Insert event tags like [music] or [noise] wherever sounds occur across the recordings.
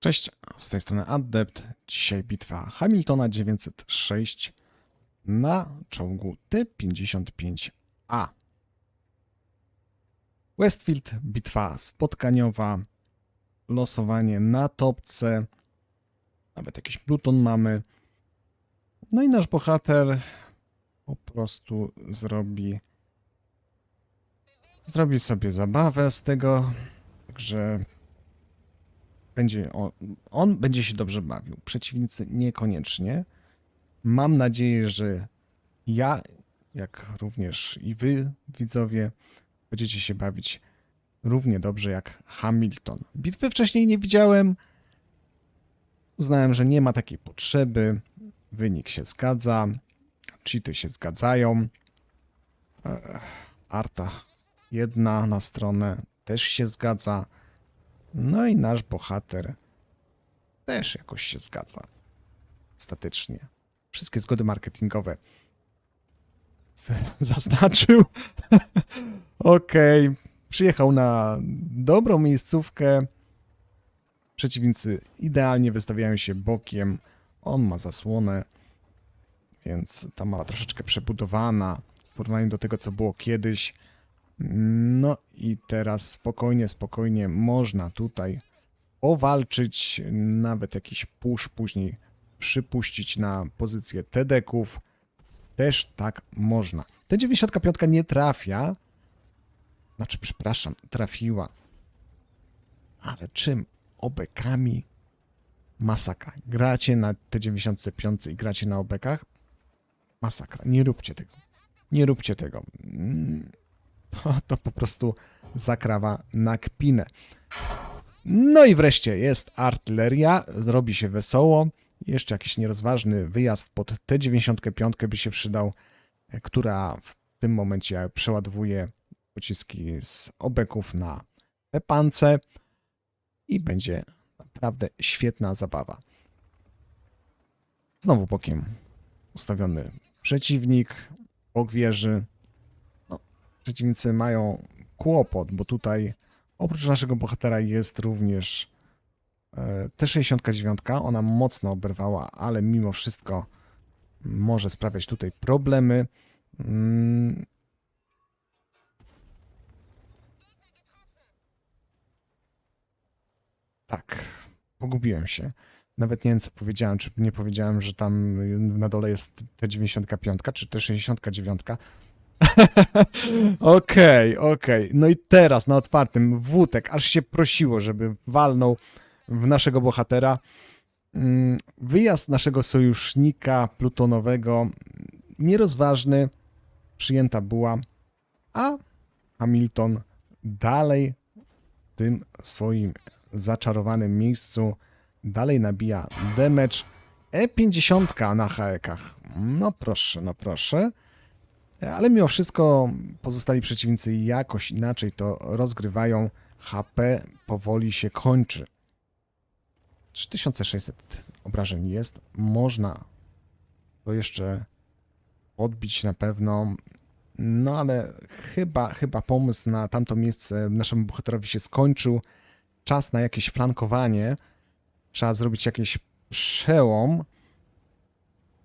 Cześć, z tej strony Adept. Dzisiaj bitwa Hamiltona 906 na czołgu T-55A. Westfield, bitwa spotkaniowa, losowanie na topce, nawet jakiś pluton mamy. No i nasz bohater po prostu zrobi zrobi sobie zabawę z tego, także będzie on, on będzie się dobrze bawił. Przeciwnicy niekoniecznie. Mam nadzieję, że ja, jak również i wy, widzowie, będziecie się bawić równie dobrze jak Hamilton. Bitwy wcześniej nie widziałem. Uznałem, że nie ma takiej potrzeby. Wynik się zgadza. Cheaty się zgadzają. Arta jedna na stronę też się zgadza. No i nasz bohater też jakoś się zgadza. Statycznie. Wszystkie zgody marketingowe [laughs] zaznaczył. [laughs] Okej. Przyjechał na dobrą miejscówkę. Przeciwnicy idealnie wystawiają się bokiem. On ma zasłonę, więc ta mała troszeczkę przebudowana w porównaniu do tego, co było kiedyś. No i teraz spokojnie, spokojnie można tutaj powalczyć, nawet jakiś push później przypuścić na pozycję TD-ków. Też tak można. T95 nie trafia. Znaczy, przepraszam, trafiła. Ale czym? Obekami? Masakra. Gracie na T95 i gracie na obekach? Masakra. Nie róbcie tego. Nie róbcie tego. To, [laughs] to po prostu zakrawa na kpinę. No i wreszcie jest artyleria, zrobi się wesoło. Jeszcze jakiś nierozważny wyjazd pod T95 by się przydał, e, która w tym momencie przeładowuje pociski z obeków na pepance i będzie naprawdę świetna zabawa. Znowu bokiem ustawiony przeciwnik, bok wieży, przeciwnicy mają kłopot, bo tutaj oprócz naszego bohatera jest również e, T69. Ona mocno oberwała, ale mimo wszystko może sprawiać tutaj problemy. Mm. Tak, pogubiłem się. Nawet nie wiem, co powiedziałem, czy nie powiedziałem, że tam na dole jest T95, czy T69. [laughs] Okej, okej. No i teraz na otwartym wótek, aż się prosiło, żeby walnął w naszego bohatera. Mm, Wyjazd naszego sojusznika plutonowego nierozważny, przyjęta była, a Hamilton dalej w tym swoim zaczarowanym miejscu dalej nabija damage. E50 na haekach. No proszę, no proszę. Ale mimo wszystko pozostali przeciwnicy jakoś inaczej to rozgrywają. HP powoli się kończy. 3600 obrażeń jest. Można to jeszcze odbić na pewno. No ale chyba, chyba pomysł na tamto miejsce naszemu bohaterowi się skończył. Czas na jakieś flankowanie. Trzeba zrobić jakiś przełom.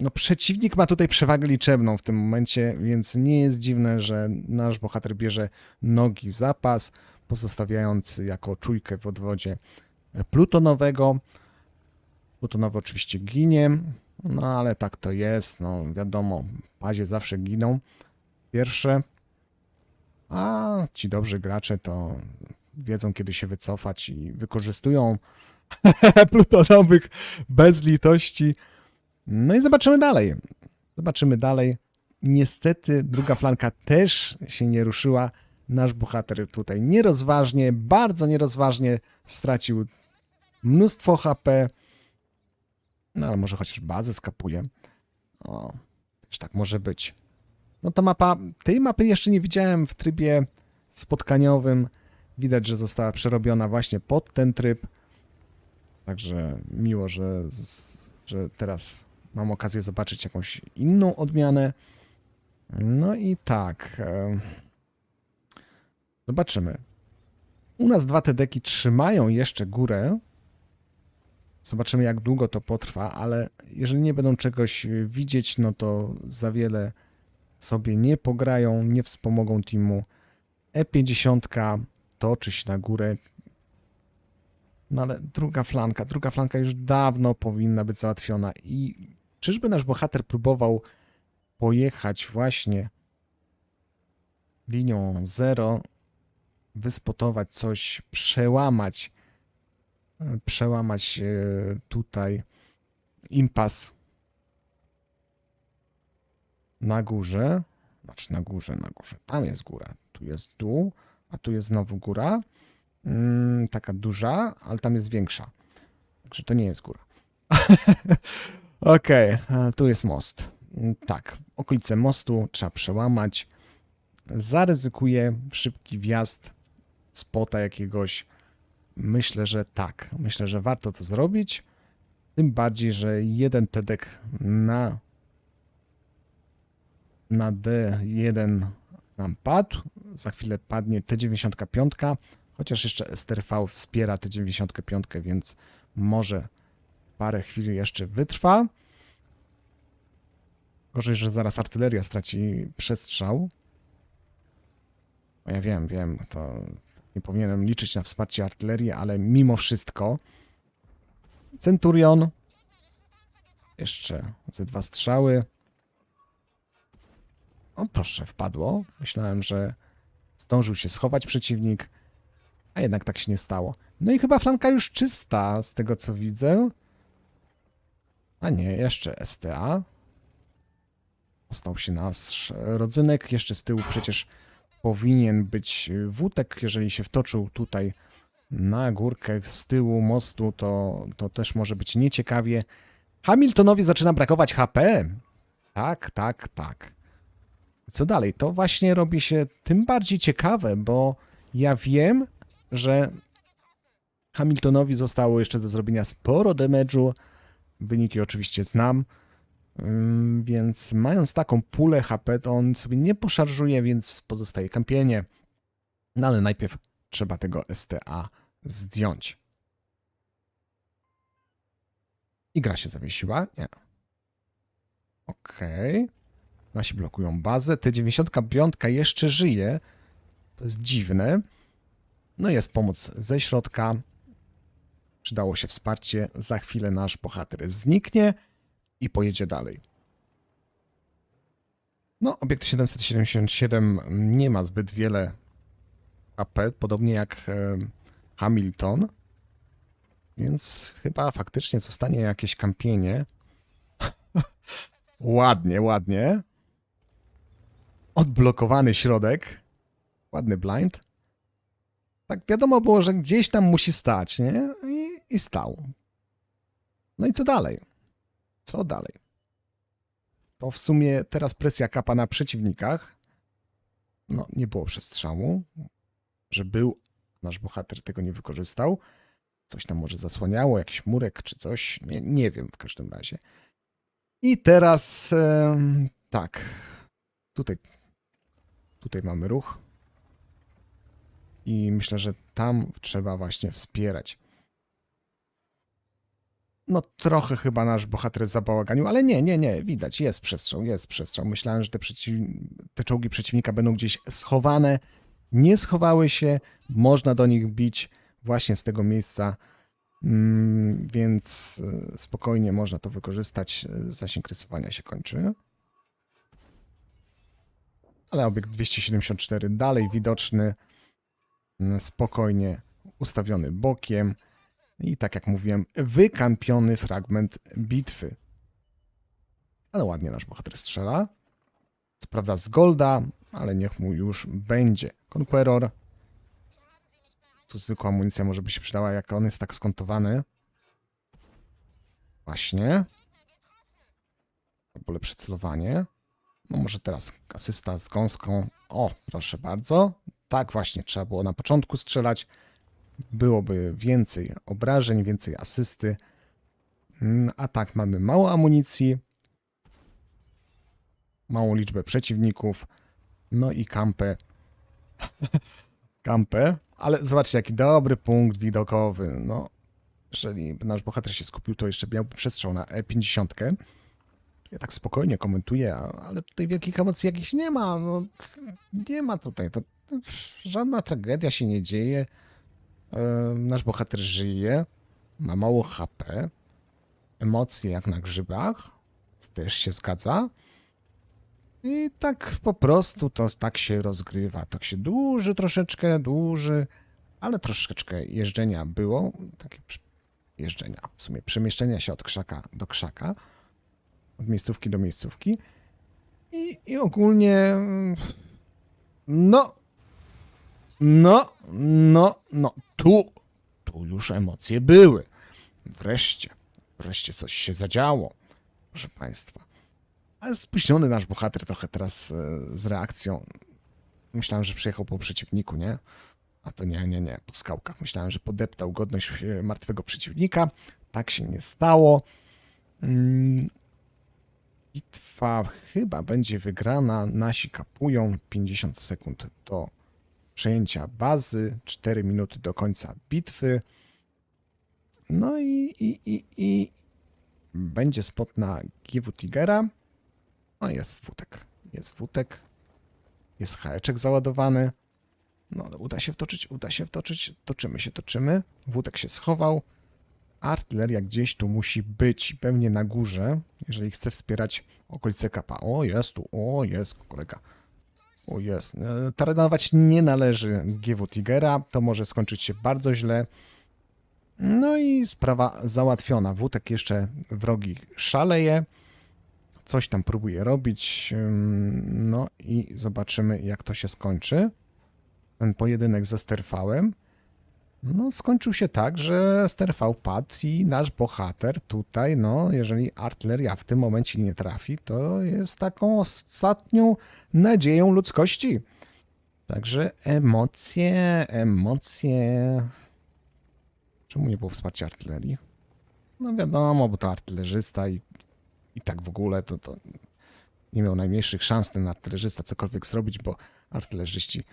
No, przeciwnik ma tutaj przewagę liczebną w tym momencie, więc nie jest dziwne, że nasz bohater bierze nogi zapas, pozostawiając jako czujkę w odwodzie plutonowego. Plutonowy oczywiście ginie, no ale tak to jest, no wiadomo, pazie zawsze giną pierwsze, a ci dobrzy gracze to wiedzą kiedy się wycofać i wykorzystują [laughs] plutonowych bez litości. No i zobaczymy dalej. Zobaczymy dalej. Niestety druga flanka też się nie ruszyła. Nasz bohater tutaj nierozważnie, bardzo nierozważnie stracił mnóstwo HP. No ale może chociaż bazę skapuje. O, też tak może być. No ta mapa, tej mapy jeszcze nie widziałem w trybie spotkaniowym. Widać, że została przerobiona właśnie pod ten tryb. Także miło, że, że teraz mam okazję zobaczyć jakąś inną odmianę. No i tak. e, Zobaczymy. U nas dwa TDki trzymają jeszcze górę. Zobaczymy, jak długo to potrwa, ale jeżeli nie będą czegoś widzieć, no to za wiele sobie nie pograją, nie wspomogą teamu. E50 toczy się na górę. No ale druga flanka, druga flanka już dawno powinna być załatwiona. I czyżby nasz bohater próbował pojechać właśnie linią 0, wyspotować coś, przełamać, przełamać e, tutaj impas na górze, znaczy na górze, na górze, tam jest góra, tu jest dół, a tu jest znowu góra, mm, taka duża, ale tam jest większa, także to nie jest góra. [laughs] Okej, e, tu jest most. Mm, Tak, okolice mostu trzeba przełamać. Zaryzykuję szybki wjazd spota jakiegoś. Myślę, że tak. Myślę, że warto to zrobić. Tym bardziej, że jeden tedek na, na D1 nam padł. Za chwilę padnie T95, chociaż jeszcze STRV wspiera T95, więc może parę chwil jeszcze wytrwa. Gorzej, że zaraz artyleria straci przestrzał. No Ja wiem, wiem, to nie powinienem liczyć na wsparcie artylerii, ale mimo wszystko Centurion jeszcze ze dwa strzały. O proszę, wpadło. Myślałem, że zdążył się schować przeciwnik, a jednak tak się nie stało. No i chyba flanka już czysta, z tego co widzę. A nie, jeszcze STA. Ostał się nasz rodzynek. Jeszcze z tyłu przecież powinien być wódek. Jeżeli się wtoczył tutaj na górkę z tyłu mostu, to, to też może być nieciekawie. Hamiltonowi zaczyna brakować HP. Tak, tak, tak. Co dalej? To właśnie robi się tym bardziej ciekawe, bo ja wiem, że Hamiltonowi zostało jeszcze do zrobienia sporo damage'u. Wyniki oczywiście znam. Więc mając taką pulę HP, to on sobie nie poszarżuje, więc pozostaje kampienie. No ale najpierw trzeba tego STA zdjąć. I gra się zawiesiła? Nie. Okej. Nasi blokują bazę. T95 jeszcze żyje. To jest dziwne. No jest pomoc ze środka. Przydało się wsparcie. Za chwilę nasz bohater zniknie i pojedzie dalej. No, obiekt 777 nie ma zbyt wiele AP, podobnie jak e, Hamilton, więc chyba faktycznie zostanie jakieś kampienie. [laughs] ładnie, ładnie. Odblokowany środek. Ładny blind. Tak wiadomo było, że gdzieś tam musi stać, nie? I, i stał. No i co dalej? Co dalej? To w sumie teraz presja kapa na przeciwnikach. No, nie było przestrzału. Że był, nasz bohater tego nie wykorzystał. Coś tam może zasłaniało, jakiś murek czy coś. Nie, nie wiem w każdym razie. I teraz em, tak. Tutaj, tutaj mamy ruch. I myślę, że tam trzeba właśnie wspierać. No trochę chyba nasz bohater zabałaganił, ale nie, nie, nie, widać, jest przestrzał, jest przestrzał. Myślałem, że te, przeciw... te czołgi przeciwnika będą gdzieś schowane. Nie schowały się, można do nich bić właśnie z tego miejsca, mm, więc e, spokojnie można to wykorzystać. E, Zasięg rysowania się kończy. Ale obiekt 274 dalej widoczny, mm, spokojnie ustawiony bokiem. I tak jak mówiłem, wykampiony fragment bitwy. Ale ładnie nasz bohater strzela. Co prawda z golda, ale niech mu już będzie. Conqueror. Tu zwykła amunicja może by się przydała, jak on jest tak skontowany. Właśnie. Albo lepsze celowanie. No może teraz asysta z gąską. O, proszę bardzo. Tak właśnie trzeba było na początku strzelać byłoby więcej obrażeń, więcej asysty. Mm, A tak, mamy mało amunicji, małą liczbę przeciwników, no i kampę. [laughs] kampę, ale zobaczcie, jaki dobry punkt widokowy. No, jeżeli nasz bohater się skupił, to jeszcze miałby przestrzał na E50. Ja tak spokojnie komentuję, ale tutaj wielkich emocji jakichś nie ma. No, nie ma tutaj. To żadna tragedia się nie dzieje. Nasz bohater żyje, ma mało HP, emocje jak na grzybach, też się zgadza. I tak po prostu to tak się rozgrywa. Tak się dłuży troszeczkę, dłuży, ale troszeczkę jeżdżenia było. Takie jeżdżenia, w sumie przemieszczenia się od krzaka do krzaka, od miejscówki do miejscówki. I, i ogólnie, mm, no, no, no, no, tu, tu już emocje były. Wreszcie, wreszcie coś się zadziało, proszę Państwa. Ale spóźniony nasz bohater trochę teraz e, z reakcją. Myślałem, że przyjechał po przeciwniku, nie? A to nie, nie, nie, po skałkach. Myślałem, że podeptał godność e, martwego przeciwnika. Tak się nie stało. Mm. Bitwa chyba będzie wygrana. Nasi kapują 50 sekund do przejęcia bazy, 4 minuty do końca bitwy. No i, i, i, i będzie spot na Giwu Tigera. No jest wódek. Jest wódek. Jest haeczek załadowany. No ale uda się wtoczyć, uda się wtoczyć. Toczymy się, toczymy. Wódek się schował. Artyleria gdzieś tu musi być, pewnie na górze, jeżeli chce wspierać okolice kapa. O, jest tu, o, jest kolega. O, jest. E, Taranować nie należy GW Tigera, to może skończyć się bardzo źle. No i sprawa załatwiona. Wódek jeszcze wrogi szaleje. Coś tam próbuje robić. No i zobaczymy, jak to się skończy. Ten pojedynek ze Sterfałem. No, skończył się tak, że Sterfał padł i nasz bohater tutaj, no, jeżeli artyleria w tym momencie nie trafi, to jest taką ostatnią nadzieją ludzkości. Także emocje, emocje. Czemu nie było wsparcia artylerii? No wiadomo, bo to artylerzysta i, i tak w ogóle to, to nie miał najmniejszych szans ten artylerzysta cokolwiek zrobić, bo artylerzyści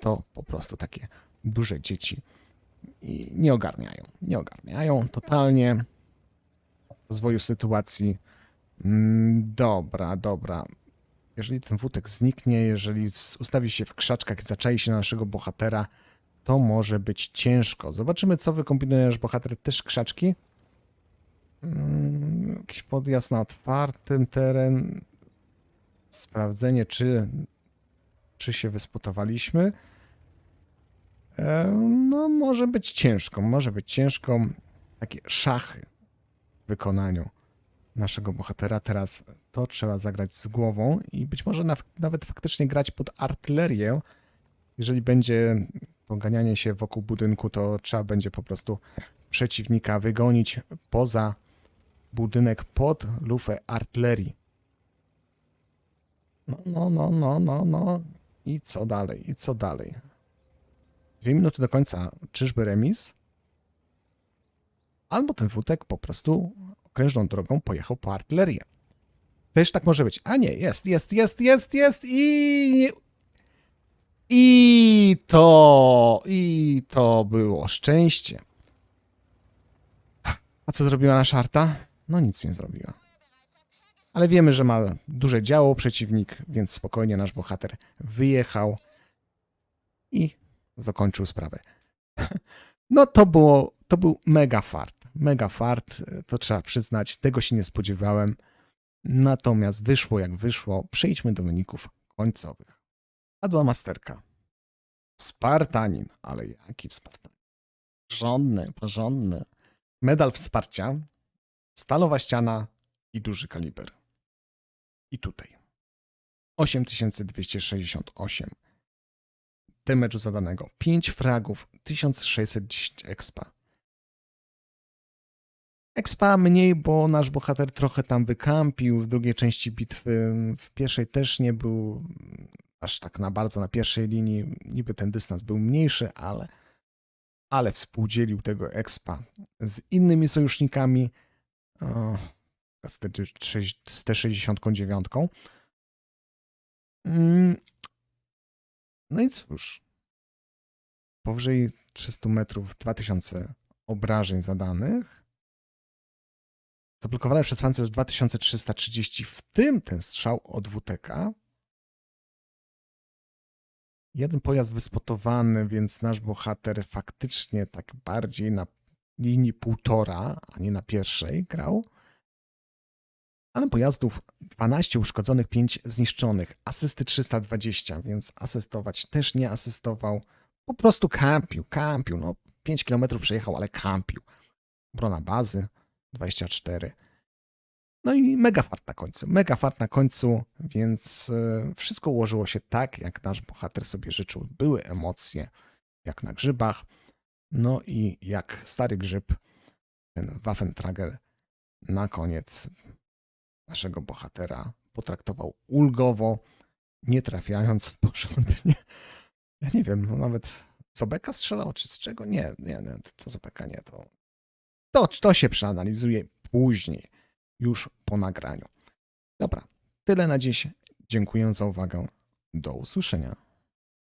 to po prostu takie duże dzieci i nie ogarniają. Nie ogarniają totalnie rozwoju sytuacji. Mm, Dobra, dobra. Jeżeli ten wódek zniknie, jeżeli ustawi się w krzaczkach i zaczai się na naszego bohatera, to może być ciężko. Zobaczymy, co wykombinuje nasz bohater. Też krzaczki. Mm, Jakiś podjazd na otwartym teren. Sprawdzenie, czy, czy się wyspotowaliśmy. E, No, może być ciężko, może być ciężko. Takie szachy w wykonaniu naszego bohatera. Teraz to trzeba zagrać z głową i być może naw- nawet faktycznie grać pod artylerię. Jeżeli będzie poganianie się wokół budynku, to trzeba będzie po prostu przeciwnika wygonić poza budynek pod lufę artylerii. No, no, no, no, no, no. I co dalej? I co dalej? Dwie minuty do końca. Czyżby remis? Albo ten wódek po prostu okrężną drogą pojechał po artylerię. Też tak może być. A nie, jest, jest, jest, jest, jest i... I to, i to było szczęście. A co zrobiła nasza arta? No nic nie zrobiła. Ale wiemy, że ma duże działo przeciwnik, więc spokojnie nasz bohater wyjechał i zakończył sprawę. [laughs] No to było, to był mega fart. Mega fart, to trzeba przyznać, tego się nie spodziewałem. Natomiast wyszło jak wyszło. Przejdźmy do wyników końcowych. Padła masterka. Spartanin, ale jaki Spartanin? Porządny, porządny. Medal wsparcia, stalowa ściana i duży kaliber. I tutaj. 8268 damage'u zadanego. 5 fragów, 1610 expa. Expa mniej, bo nasz bohater trochę tam wykampił w drugiej części bitwy. W pierwszej też nie był aż tak na bardzo na pierwszej linii. Niby ten dystans był mniejszy, ale, ale współdzielił tego expa z innymi sojusznikami. O, z te- z T69. Mm, no i cóż. Powyżej 300 metrów 2000 obrażeń zadanych. Zablokowany przez pancerz 2330, w tym ten strzał od WTK. Jeden pojazd wyspotowany, więc nasz bohater faktycznie tak bardziej na linii półtora, a nie na pierwszej grał. Ale pojazdów 12 uszkodzonych, 5 zniszczonych. Asysty 320, więc asystować też nie asystował. Po prostu kampił, kampił. No, 5 km przejechał, ale kampił. Obrona bazy 24. No i mega fart na końcu. Mega fart na końcu, więc e, wszystko ułożyło się tak, jak nasz bohater sobie życzył. Były emocje, jak na grzybach. No i jak stary grzyb, ten Waffentrager na koniec naszego bohatera potraktował ulgowo, nie trafiając porządnie. [laughs] Ja nie wiem, no nawet co Beka strzelał, czy z czego? Nie, nie, nie to, to z Beka nie, to, to, to się przeanalizuje później, już po nagraniu. Dobra, tyle na dziś. Dziękuję za uwagę. Do usłyszenia.